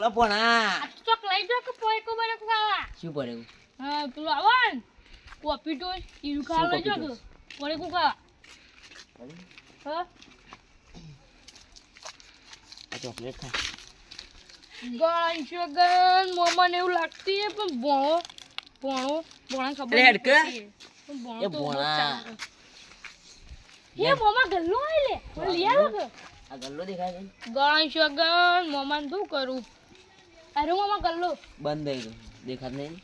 લો પણ આ. આ તો ચોક લઈ જાઓ કે પોય કો બને ખાવા? શું પડે હા પેલું આવો ને. કોફી તો ઈનું ખાવા લઈ કોફી કે? પોય કો ખાવા? હા. આ ચોકલેટ ખા. ગણ શગન મોમાં એવું લાગતી હે પણ ભણો ભોણો ભોણા ખબર હે. પણ ભોણો તો. હે મોમાં ગલ્લો આય લે. કે? આ ગલ્લો દેખાય ગણ શગન મોમાં શું કરું? અરે ગલ્લો. બંધ થઈ ગયો. દેખાત નહીં?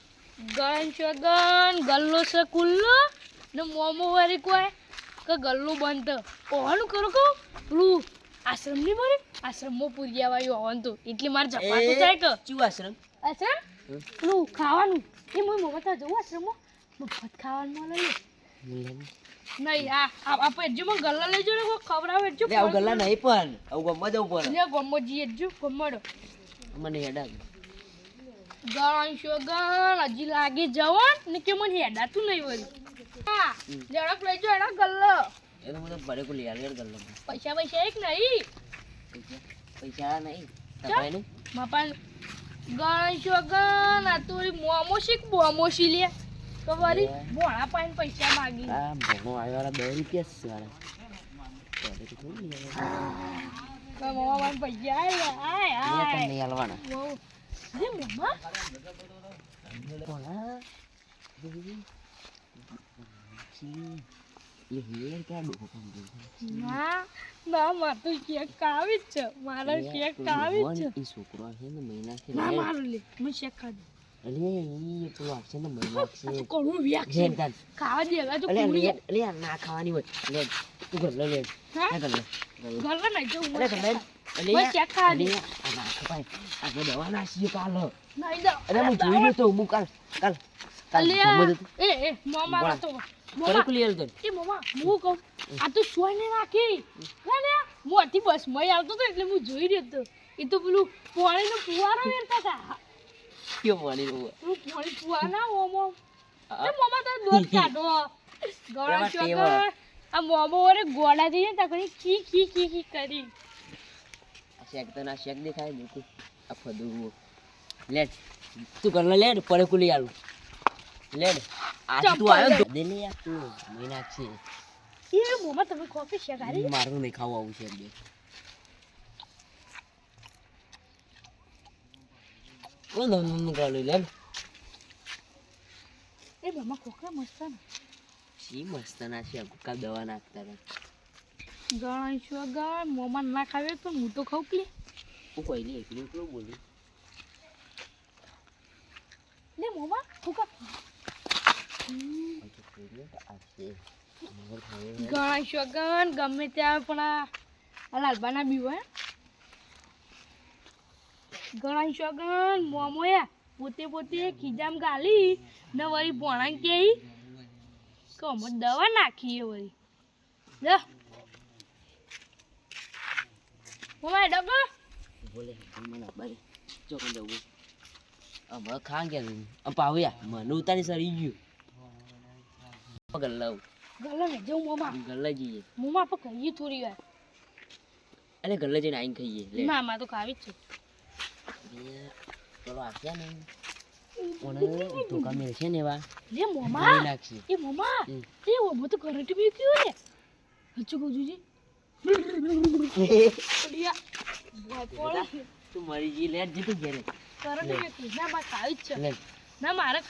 ગણ છગન ગલ્લો છે કુલ્લો ને મોમો વારી કોઈ કે ગલ્લો બંધ. ઓવાનું કરો કહું? પેલું આશ્રમની મરે આશ્રમમાં પૂરી આવ્યો હોન તો. એટલે મારે જપાતું થાય કે? ચું આશ્રમ? આશ્રમ. પેલું ખાવાનું. એ મને મમતા જવું આશ્રમમાં. મફત ખાવાનું મળે લે. નહીં આ આપણે જો મને ગલ્લા લેજો ને કોઈ ખવડાવે જો ગલ્લા નહીં પણ આવું ગમવા જવું પડે લે ગમો જીએ જો મને હેડા ગણ શોગણ હજી લાગી જવાન ને કે મને હેડાતું નહીં વળી હા. જડક લઈ જો એડા ગલ્લો. એ તો મને ભરે કો લઈ આલે ગલ્લો પૈસા પૈસા એક નહીં. પૈસા નહીં. તપાય નહીં? માપા ગણ શોગણ આ તો મોમો શીખ મોમો શી લે. તો વળી. ભોળા પાઈને પૈસા માગી. આ ભણો આવ્યો વાળા દસ રૂપિયા જ છે વાળા મોમા પૈસા આય આય. નહીં આલવાના. અરે મોમા ભોળા. એ હેર ક્યાં ડોકો કામ કરે છે? ના ના માર તો કેક કાવી જ છે મારા કેક કાવી જ છે છોકરો છે ને મહિના છે ના મારું લે મને શેક ખાધું અલે ઈ પેલો આવશે ને મહિના છે આ તો કડવું વ્યાક છે જેન તાન. ખાવા તો અલે કુડી લે લે આ ના ખાવાની હોય લે તું ઘર લે લે હા ઘર લે નહીં અલે મને ઘર લે શેક અલે મને દવા નાખીએ કાલ અરે હું જોઈ રહ્યો તો હું કાલ કાલ કાલ અલે જમવા જતો. એ એ મોમા તો મોમા કુલી આલ એ મોમા હું કહું આ તો સોયને રાખી ના ના હું આથી બસ મય આવતો હતો એટલે હું જોઈ રહ્યો એ તો પેલું પાણીનો ફુવારો વેરતા હતા કયો પાણી નું પાણી ફુવારા ના ઓમો એ મોમા તો દોધ કાઢો ગળા આ મોમો વરે ગોળા દઈએ ને તકડી ખી ખી ખી ખી કરી શેક તો ના શેક દેખાય બિલકુલ આ ફદું લે તું કર લે લે પડે કુલી આલુ. લે લે. તું આવ્યો. દે લે યાર તું. મહિના છે. એ મોમાં તમે કોફી શેકારી મારું નહીં ખાવું આવું છે બે. ઓ નમ નમ ગાલું લે એ મોમા કોકા મસ્ત ના. સી મસ્ત ના છે ગુકા દવા નાખતા હતા. ગળા ચોગર મોમા ના ખાવે તો હું તો ખાઉં કે હું કોઈ નહીં એકલું એકલું બોલું. લે મોમા ફૂકા. ગણા શગન ગમે ત્યાં પણ આ લાલબાના બી હોય. ગણા શગન મોમોયા પોતે પોતે ખીજામ ગાલી ને વળી ભણા કે કમર દવા નાખીએ વળી. લે. મોમા ડગો બોલે મને બારી. ચોકન જવું હવે ખાં કે આમ પાવ્યા મને ઉતારી સરી ગયું. ગલ્લા ગલો ને જવું મોમા. ગલ્લા જઈએ. મોમા આપણે કહીએ થોડી વાર. અરે ગલ્લા જઈને આવીને ખાઈએ. લે. ના માં તો ખાવી જ છે. પેલો આપ્યા ને. મને ધોકા મેળશે ને એવા. લે મોમા. એ મોમા. એ ઓમો તો કરંટ બી કયો લે હચું કહું છું કરંટ બી કયો ના ખાવી જ છે ના મારે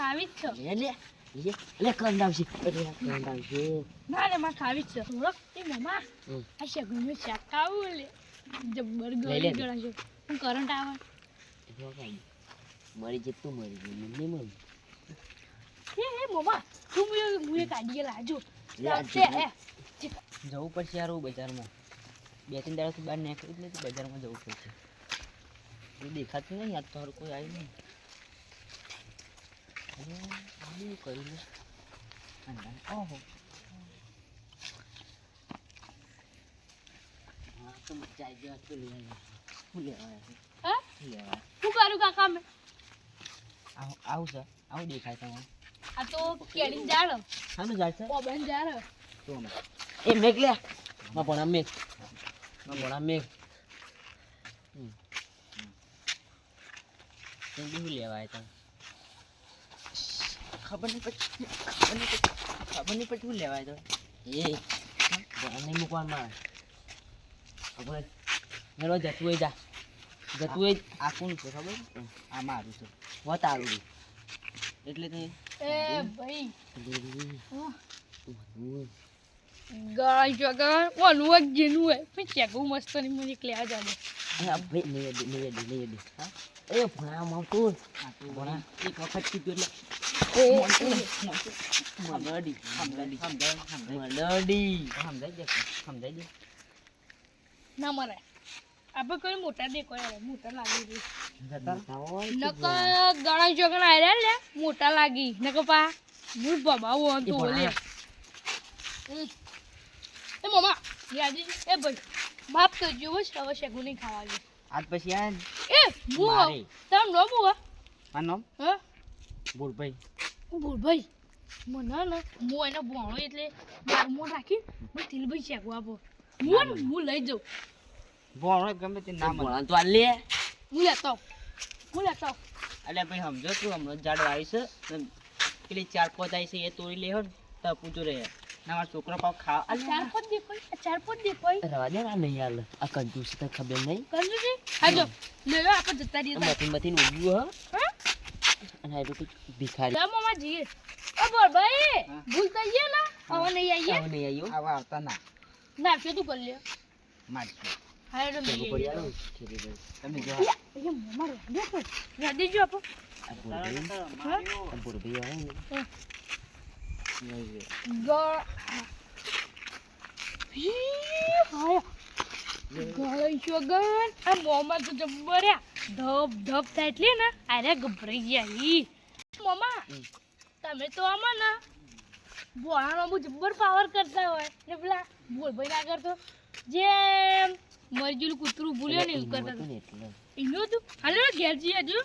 જ મારે ગઈ મને મરી હે હે મોમા તું મુએ મુએ લાજો જવું પડશે યાર બજારમાં બે ત્રણ દાડાથી બહાર નીકળી જ નથી બજારમાં જવું પડશે. એ દેખાતું નહીં આજ તો હારું કોઈ આવ્યું નહીં. અરે, કર્યું લે? ઓહો. હા તો મજા આવી તો આવ્યા લેવા હા? શું લેવા શું કરું કાકા મેં આવું આવું છે. આવું દેખાય તમારે આ તો કેળી જાળ છે. ઓબન જાળ તો અમે. એ મેઘ લે. માં ભણા મેઘમાં ભણા મેઘ હમ. તું બી શું લેવા આવ્યા તા? ખબર નહીં પછી ખબર નહીં પડી ખબર નહીં પડી શું લેવાય તો? એ ભણા નહીં મૂકવામાં ખબર હેલો જતું હોય જા જતું હોય આ કોણ છે ખબર આ મારું છે હો છે એટલે તે એ ભાઈ. ગાય જગા ઓનું એક જેનું હોય પણ ચેકું મસ્ત નહીં મને એક લેવા જાવ આ ભાઈ નહીં અડી નહીં અડી નહીં અડી હા. એ ભણામાં આવતું આ તો. ભણા. એક વખત કીધું એટલે. મલડી મલડી મલડી. ના મરે. આપણે કોઈ મોટા દેખો યાર મોટા લાગી જતા નકર ગણા જગણા આયા લે મોટા લાગી. નકર પા હું એ તો લે. એ મમ્મા યાદી એ ભાઈ માફ કરજો બસ હવે શેગુ નહીં ખાવા આજ પછી આ એ મુ મારે. તારું નામ હું? મારું નામ? હા? બોલભાઈ બોલ ભાઈ મને ને હું એને ભણો એટલે બારમો રાખી મેં તિલભાઈ શેગુ આપો. હું હું લઈ જાઉં ભણો ગમે તે નામ ભણા તો આ લે. હું લેતો. હું લેતો. અલ્યા ભાઈ સમજો તું હમણાં ઝાડ આવી છે પેલી ચાર પોત આવી છે એ તોડી લેહો ને તો પૂછું રહે. ના મારા છોકરો પાવ ખા આ ચાર પોત દેખાય આ ચાર પોત દેખાય. રવા દે ને નહીં હાલ. આ કંજૂસ તને ખબર નહીં. કરજો છે હાજો લેવો આપણે જતા રહીએ તાર. મથી મથી ઉગ્યું હા. હા? અને આ લોકો ભિખારી. જા મામા જઈએ. ઓ બોલ ભાઈ. હા. ભૂલ થઈ ગઈ નહીં આવીએ? આવો નહીં આવ્યો આવા આવતા ના. ના કે તું કરી લે મારશું. હા એટલે ભેગું પડી. આવું છે. તમે જો. એ મામા રેડી પર રેડી જો આપો. આ બોરભાઈ હા. આ બોરભાઈ આવે ને હા. નહીં રે. ગળ હી, હાય. ગળાઈ શોગન આ મોમાં તો જબ્બર્યા ધબ ધબ થાય એટલે ને અરે ગભરાઈ ગયા ઈ મોમા. તમે તો આમાં ને ભોળાનો બહુ જબ્બર પાવર કરતા હોય ને પેલા બોલભાઈ ના કરતો જેમ મરજુલું કૂતરું ભૂલ્યો ને એવું કરતા એનું હતું હાલો ઘેર જઈએ હજુ.